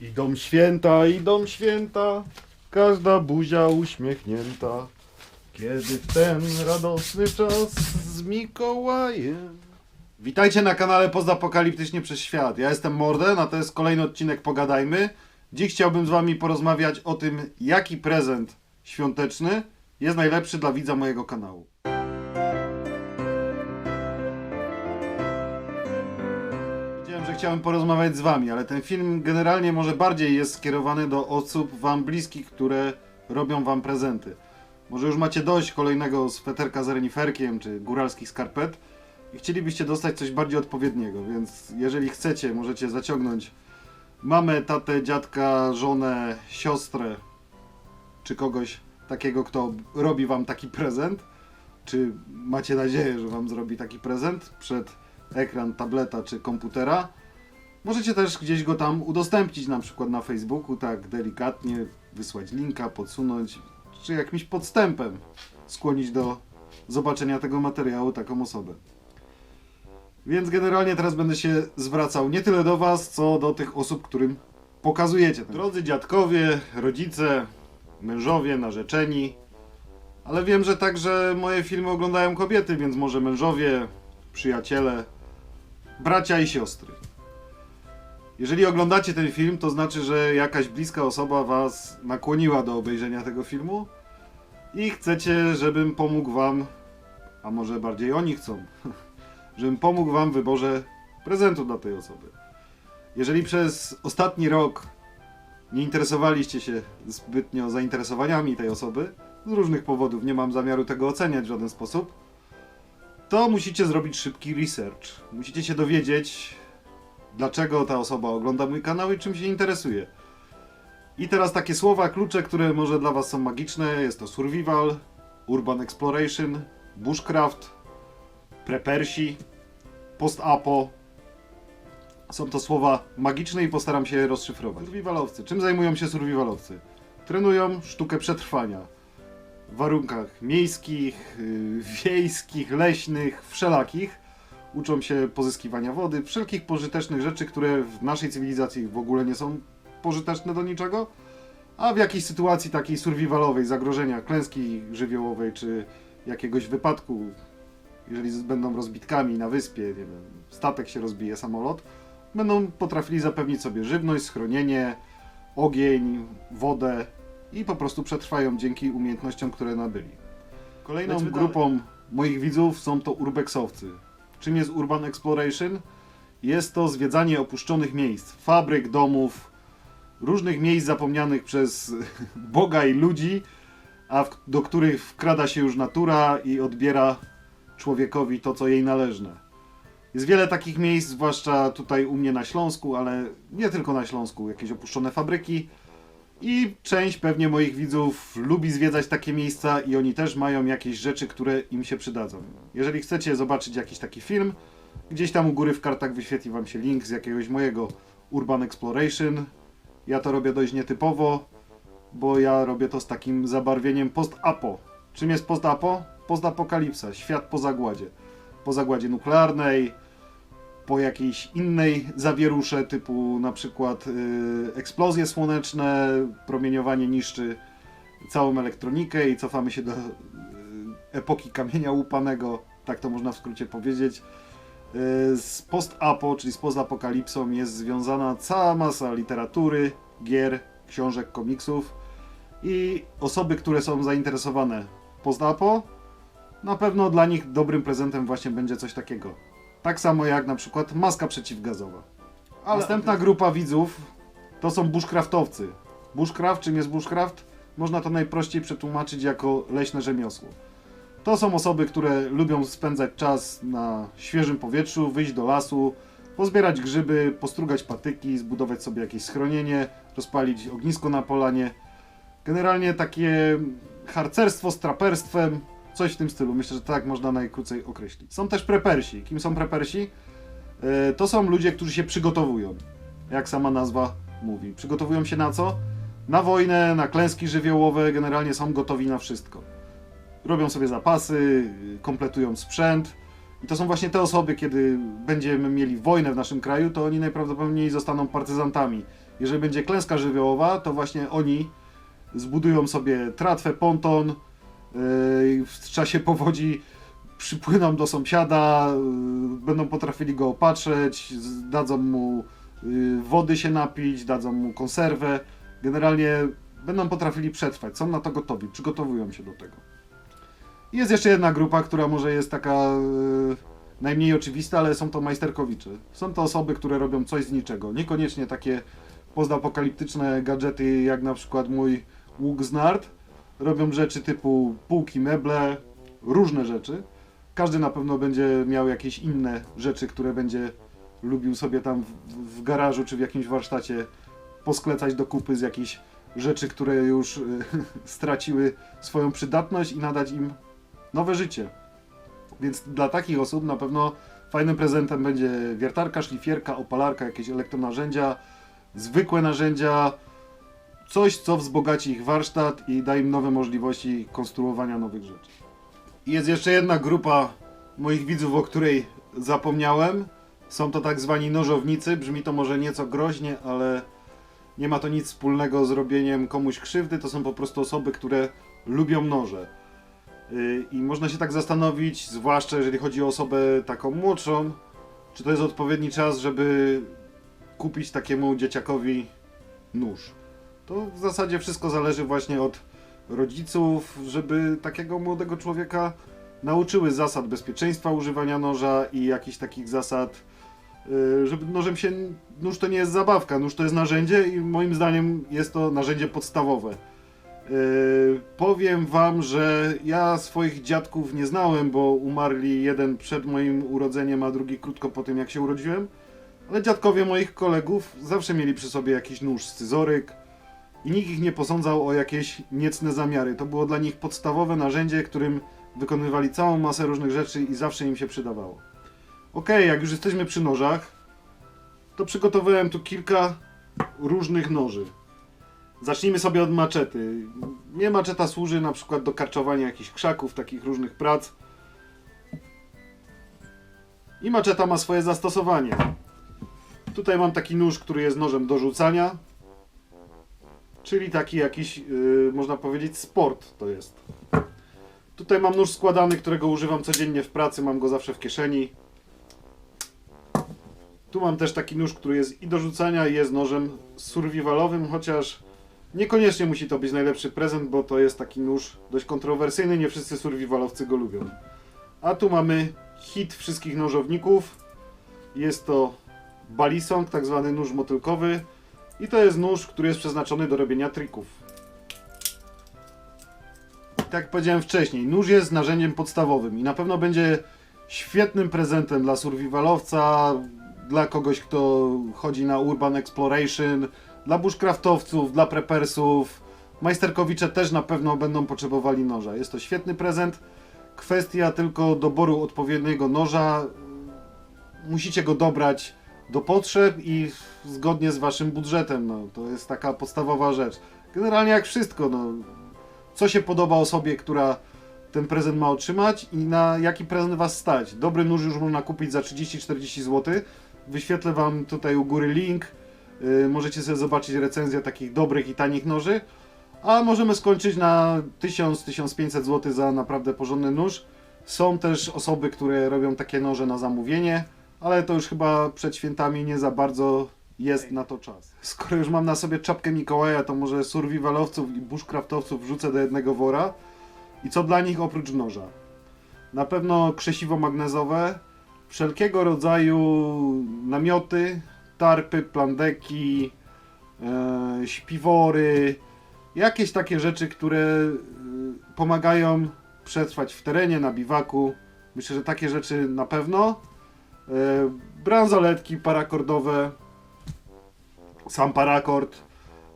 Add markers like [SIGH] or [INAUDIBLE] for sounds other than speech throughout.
Idą święta, idą święta, każda buzia uśmiechnięta. Kiedy w ten radosny czas z Mikołajem. Witajcie na kanale Pozapokaliptycznie przez Świat. Ja jestem Morden, a to jest kolejny odcinek Pogadajmy. Dziś chciałbym z Wami porozmawiać o tym, jaki prezent świąteczny jest najlepszy dla widza mojego kanału. Że chciałem porozmawiać z wami, ale ten film generalnie może bardziej jest skierowany do osób wam bliskich, które robią wam prezenty. Może już macie dość kolejnego sweterka z reniferkiem czy góralskich skarpet i chcielibyście dostać coś bardziej odpowiedniego, więc jeżeli chcecie, możecie zaciągnąć mamę, tatę, dziadka, żonę, siostrę czy kogoś takiego, kto robi wam taki prezent. Czy macie nadzieję, że wam zrobi taki prezent przed ekran tableta czy komputera. Możecie też gdzieś go tam udostępnić, na przykład na Facebooku, tak delikatnie, wysłać linka, podsunąć, czy jakimś podstępem skłonić do zobaczenia tego materiału taką osobę. Więc generalnie teraz będę się zwracał nie tyle do Was, co do tych osób, którym pokazujecie. ten- Drodzy dziadkowie, rodzice, mężowie, narzeczeni, ale wiem, że także moje filmy oglądają kobiety, więc może mężowie, przyjaciele, bracia i siostry. Jeżeli oglądacie ten film, to znaczy, że jakaś bliska osoba was nakłoniła do obejrzenia tego filmu i chcecie, żebym pomógł wam, a może bardziej oni chcą, [LAUGHS] żebym pomógł wam w wyborze prezentu dla tej osoby. Jeżeli przez ostatni rok nie interesowaliście się zbytnio zainteresowaniami tej osoby, z różnych powodów, nie mam zamiaru tego oceniać w żaden sposób, to musicie zrobić szybki research. Musicie się dowiedzieć, dlaczego ta osoba ogląda mój kanał i czym się interesuje. I teraz takie słowa, klucze, które może dla Was są magiczne. Jest to survival, urban exploration, bushcraft, prepersi, post-apo. Są to słowa magiczne i postaram się je rozszyfrować. Survivalowcy. Czym zajmują się survivalowcy? Trenują sztukę przetrwania w warunkach miejskich, yy, wiejskich, leśnych, wszelakich. Uczą się pozyskiwania wody, wszelkich pożytecznych rzeczy, które w naszej cywilizacji w ogóle nie są pożyteczne do niczego, a w jakiejś sytuacji takiej survivalowej, zagrożenia, klęski żywiołowej czy jakiegoś wypadku, jeżeli będą rozbitkami na wyspie, nie wiem, statek się rozbije, samolot, będą potrafili zapewnić sobie żywność, schronienie, ogień, wodę i po prostu przetrwają dzięki umiejętnościom, które nabyli. Kolejną Lecimy grupą moich widzów są to urbexowcy. Czym jest urban exploration? Jest to zwiedzanie opuszczonych miejsc, fabryk, domów, różnych miejsc zapomnianych przez [LAUGHS] Boga i ludzi, a w, do których wkrada się już natura i odbiera człowiekowi to, co jej należne. Jest wiele takich miejsc, zwłaszcza tutaj u mnie na Śląsku, ale nie tylko na Śląsku, jakieś opuszczone fabryki. I część pewnie moich widzów lubi zwiedzać takie miejsca i oni też mają jakieś rzeczy, które im się przydadzą. Jeżeli chcecie zobaczyć jakiś taki film, gdzieś tam u góry w kartach wyświetli wam się link z jakiegoś mojego Urban Exploration. Ja to robię dość nietypowo, bo ja robię to z takim zabarwieniem post-apo. Czym jest post-apo? Post-apokalipsa, świat po zagładzie. Po zagładzie nuklearnej, po jakiejś innej zawierusze, typu na przykład y, eksplozje słoneczne, promieniowanie niszczy całą elektronikę i cofamy się do y, epoki kamienia łupanego, tak to można w skrócie powiedzieć. Y, z post-apo, czyli z post-apokalipsą jest związana cała masa literatury, gier, książek, komiksów i osoby, które są zainteresowane post-apo, na pewno dla nich dobrym prezentem właśnie będzie coś takiego. Tak samo jak na przykład maska przeciwgazowa. Ale- Następna grupa widzów to są bushcraftowcy. Bushcraft, czym jest bushcraft? Można to najprościej przetłumaczyć jako leśne rzemiosło. To są osoby, które lubią spędzać czas na świeżym powietrzu, wyjść do lasu, pozbierać grzyby, postrugać patyki, zbudować sobie jakieś schronienie, rozpalić ognisko na polanie. Generalnie takie harcerstwo z traperstwem, coś w tym stylu. Myślę, że tak można najkrócej określić. Są też prepersi. Kim są prepersi? E, To są ludzie, którzy się przygotowują. Jak sama nazwa mówi. Przygotowują się na co? Na wojnę, na klęski żywiołowe, generalnie są gotowi na wszystko. Robią sobie zapasy, kompletują sprzęt. I to są właśnie te osoby, kiedy będziemy mieli wojnę w naszym kraju, to oni najprawdopodobniej zostaną partyzantami jeżeli będzie klęska żywiołowa, to właśnie oni zbudują sobie tratwę, ponton, w czasie powodzi przypłyną do sąsiada, yy, będą potrafili go opatrzeć, dadzą mu yy, wody się napić, dadzą mu konserwę. Generalnie będą potrafili przetrwać, są na to gotowi, przygotowują się do tego. Jest jeszcze jedna grupa, która może jest taka yy, najmniej oczywista, ale są to majsterkowicze. Są to osoby, które robią coś z niczego. Niekoniecznie takie postapokaliptyczne gadżety, jak na przykład mój łuk z nart. Robią rzeczy typu półki, meble, różne rzeczy. Każdy na pewno będzie miał jakieś inne rzeczy, które będzie lubił sobie tam w, w garażu czy w jakimś warsztacie posklecać do kupy z jakichś rzeczy, które już y, [LAUGHS] straciły swoją przydatność i nadać im nowe życie. Więc dla takich osób na pewno fajnym prezentem będzie wiertarka, szlifierka, opalarka, jakieś elektronarzędzia, zwykłe narzędzia, coś, co wzbogaci ich warsztat i da im nowe możliwości konstruowania nowych rzeczy. Jest jeszcze jedna grupa moich widzów, o której zapomniałem. Są to tak zwani nożownicy. Brzmi to może nieco groźnie, ale nie ma to nic wspólnego z robieniem komuś krzywdy. To są po prostu osoby, które lubią noże. Yy, I można się tak zastanowić, zwłaszcza jeżeli chodzi o osobę taką młodszą, czy to jest odpowiedni czas, żeby kupić takiemu dzieciakowi nóż. To w zasadzie wszystko zależy właśnie od rodziców, żeby takiego młodego człowieka nauczyły zasad bezpieczeństwa używania noża i jakichś takich zasad, yy, żeby nożem się. Nóż to nie jest zabawka, nóż to jest narzędzie i moim zdaniem jest to narzędzie podstawowe. Yy, powiem wam, że ja swoich dziadków nie znałem, bo umarli jeden przed moim urodzeniem, a drugi krótko po tym, jak się urodziłem. Ale dziadkowie moich kolegów zawsze mieli przy sobie jakiś nóż, scyzoryk i nikt ich nie posądzał o jakieś niecne zamiary. To było dla nich podstawowe narzędzie, którym wykonywali całą masę różnych rzeczy i zawsze im się przydawało. Okej, jak już jesteśmy przy nożach, to przygotowałem tu kilka różnych noży. Zacznijmy sobie od maczety. Mnie maczeta służy na przykład do karczowania jakichś krzaków, takich różnych prac. I maczeta ma swoje zastosowanie. Tutaj mam taki nóż, który jest nożem do rzucania. Czyli taki jakiś, yy, można powiedzieć, sport to jest. Tutaj mam nóż składany, którego używam codziennie w pracy, mam go zawsze w kieszeni. Tu mam też taki nóż, który jest i do rzucania, i jest nożem survivalowym, chociaż niekoniecznie musi to być najlepszy prezent, bo to jest taki nóż dość kontrowersyjny, nie wszyscy survivalowcy go lubią. A tu mamy hit wszystkich nożowników. Jest to balisong, tak zwany nóż motylkowy. I to jest nóż, który jest przeznaczony do robienia trików. Tak jak powiedziałem wcześniej, nóż jest narzędziem podstawowym i na pewno będzie świetnym prezentem dla survivalowca, dla kogoś, kto chodzi na urban exploration, dla bushcraftowców, dla preppersów. Majsterkowicze też na pewno będą potrzebowali noża. Jest to świetny prezent. Kwestia tylko doboru odpowiedniego noża. Musicie go dobrać do potrzeb i zgodnie z waszym budżetem. No, to jest taka podstawowa rzecz. Generalnie jak wszystko, no, co się podoba osobie, która ten prezent ma otrzymać i na jaki prezent was stać. Dobry nóż już można kupić za 30-40 zł. Wyświetlę wam tutaj u góry link. Yy, możecie sobie zobaczyć recenzję takich dobrych i tanich noży. A możemy skończyć na 1000-1500 zł za naprawdę porządny nóż. Są też osoby, które robią takie noże na zamówienie, ale to już chyba przed świętami nie za bardzo jest na to czas. Skoro już mam na sobie czapkę Mikołaja, to może survivalowców i bushcraftowców wrzucę do jednego wora. I co dla nich oprócz noża? Na pewno krzesiwo magnezowe, wszelkiego rodzaju namioty, tarpy, plandeki, e, śpiwory, jakieś takie rzeczy, które e, pomagają przetrwać w terenie, na biwaku. Myślę, że takie rzeczy na pewno. E, bransoletki parakordowe, sam parakord,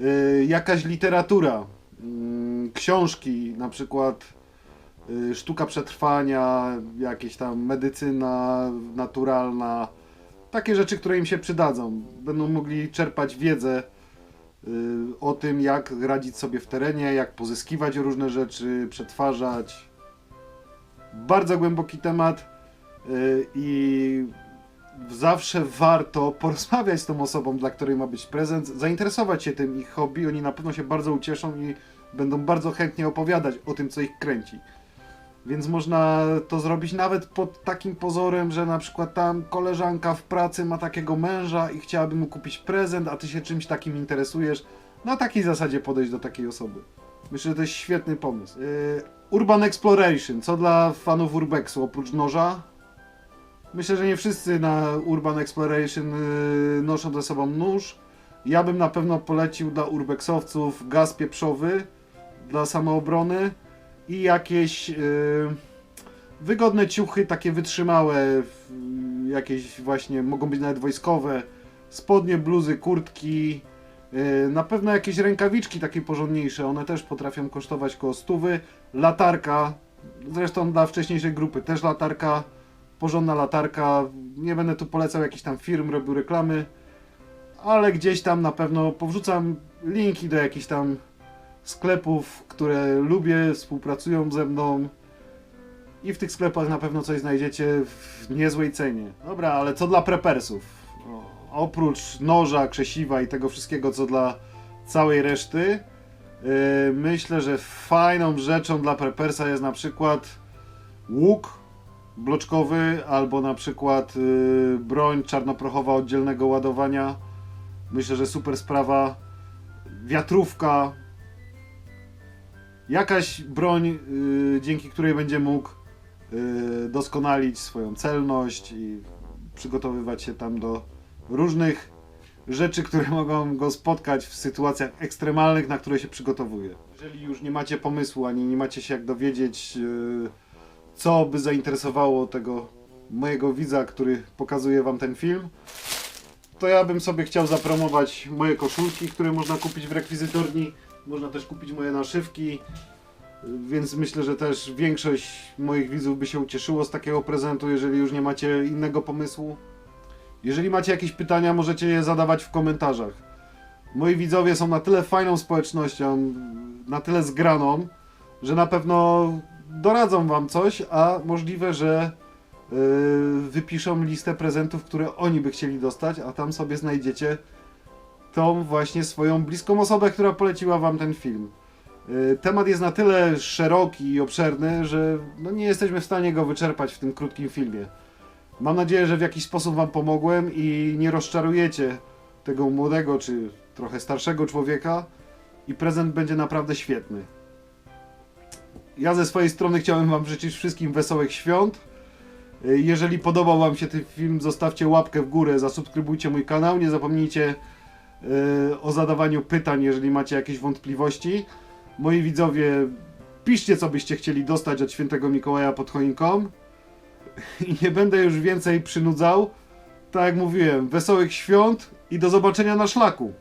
e, jakaś literatura, mm, książki, na przykład y, sztuka przetrwania, jakieś tam medycyna naturalna, takie rzeczy, które im się przydadzą. Będą mogli czerpać wiedzę o tym, jak radzić sobie w terenie, jak pozyskiwać różne rzeczy, przetwarzać. Bardzo głęboki temat i zawsze warto porozmawiać z tą osobą, dla której ma być prezent, zainteresować się tym ich hobby. Oni na pewno się bardzo ucieszą i będą bardzo chętnie opowiadać o tym, co ich kręci. Więc można to zrobić nawet pod takim pozorem, że na przykład tam koleżanka w pracy ma takiego męża i chciałaby mu kupić prezent, a ty się czymś takim interesujesz. Na takiej zasadzie podejść do takiej osoby. Myślę, że to jest świetny pomysł. Yy, Urban Exploration. Co dla fanów Urbexu oprócz noża? Myślę, że nie wszyscy na Urban Exploration yy, noszą ze sobą nóż. Ja bym na pewno polecił dla urbexowców gaz pieprzowy dla samoobrony i jakieś yy, wygodne ciuchy, takie wytrzymałe, jakieś właśnie, mogą być nawet wojskowe, spodnie, bluzy, kurtki, yy, na pewno jakieś rękawiczki takie porządniejsze, one też potrafią kosztować koło stówy, latarka, zresztą dla wcześniejszej grupy też latarka, porządna latarka, nie będę tu polecał jakichś tam firm, robił reklamy, ale gdzieś tam na pewno powrzucam linki do jakichś tam sklepów, które lubię, współpracują ze mną. I w tych sklepach na pewno coś znajdziecie w niezłej cenie. Dobra, ale co dla prepersów? Oprócz noża, krzesiwa i tego wszystkiego, co dla całej reszty, yy, myślę, że fajną rzeczą dla prepersa jest na przykład łuk bloczkowy albo na przykład yy, broń czarnoprochowa oddzielnego ładowania. Myślę, że super sprawa. Wiatrówka, jakaś broń, y, dzięki której będzie mógł y, doskonalić swoją celność i przygotowywać się tam do różnych rzeczy, które [LAUGHS] mogą go spotkać w sytuacjach ekstremalnych, na które się przygotowuje. Jeżeli już nie macie pomysłu, ani nie macie się jak dowiedzieć, y, co by zainteresowało tego mojego widza, który pokazuje wam ten film, to ja bym sobie chciał zapromować moje koszulki, które można kupić w rekwizytorni. Można też kupić moje naszywki, więc myślę, że też większość moich widzów by się ucieszyło z takiego prezentu, jeżeli już nie macie innego pomysłu. Jeżeli macie jakieś pytania, możecie je zadawać w komentarzach. Moi widzowie są na tyle fajną społecznością, na tyle zgraną, że na pewno doradzą wam coś, a możliwe, że yy, wypiszą listę prezentów, które oni by chcieli dostać, a tam sobie znajdziecie tą właśnie swoją bliską osobę, która poleciła wam ten film. Y, Temat jest na tyle szeroki i obszerny, że no nie jesteśmy w stanie go wyczerpać w tym krótkim filmie. Mam nadzieję, że w jakiś sposób wam pomogłem i nie rozczarujecie tego młodego czy trochę starszego człowieka i prezent będzie naprawdę świetny. Ja ze swojej strony chciałem wam życzyć wszystkim wesołych świąt. Y, Jeżeli podobał wam się ten film, zostawcie łapkę w górę, zasubskrybujcie mój kanał, nie zapomnijcie y, o zadawaniu pytań, jeżeli macie jakieś wątpliwości. Moi widzowie, piszcie co byście chcieli dostać od świętego Mikołaja pod choinką. I nie będę już więcej przynudzał. Tak jak mówiłem, wesołych świąt i do zobaczenia na szlaku.